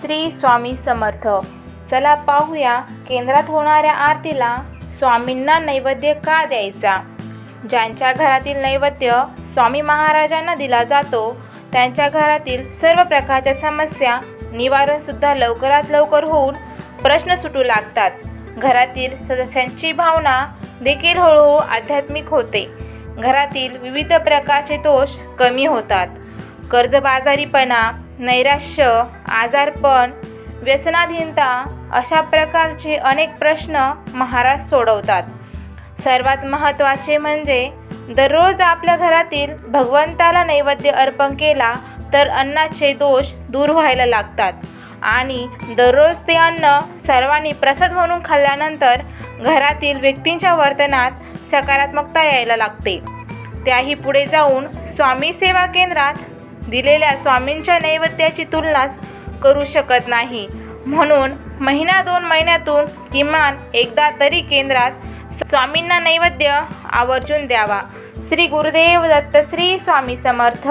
श्री स्वामी समर्थ. चला पाहूया केंद्रात होणाऱ्या आरतीला स्वामींना नैवेद्य का द्यायचा? ज्यांच्या घरातील नैवेद्य स्वामी महाराजांना दिला जातो त्यांच्या घरातील सर्व प्रकारच्या समस्या निवारणसुद्धा लवकरात लवकर होऊन प्रश्न सुटू लागतात. घरातील सदस्यांची भावना देखील हळूहळू आध्यात्मिक होते. घरातील विविध प्रकारचे दोष कमी होतात. कर्जबाजारीपणा नैराश्य आजारपण व्यसनाधीनता अशा प्रकारचे अनेक प्रश्न महाराज सोडवतात. सर्वात महत्त्वाचे म्हणजे दररोज आपल्या घरातील भगवंताला नैवेद्य अर्पण केला तर अन्नाचे दोष दूर व्हायला लागतात. आणि दररोज ते अन्न सर्वांनी प्रसाद म्हणून खाल्ल्यानंतर घरातील व्यक्तींच्या वर्तनात सकारात्मकता यायला लागते. त्याही पुढे जाऊन स्वामी सेवा केंद्रात दिलेल्या स्वामींच्या नैवेद्याची तुलनाच करू शकत नाही. म्हणून महिना दोन महिन्यातून किमान एकदा तरी केंद्रात स्वामींना नैवेद्य आवर्जून द्यावा. श्री गुरुदेव दत्त श्री स्वामी समर्थ.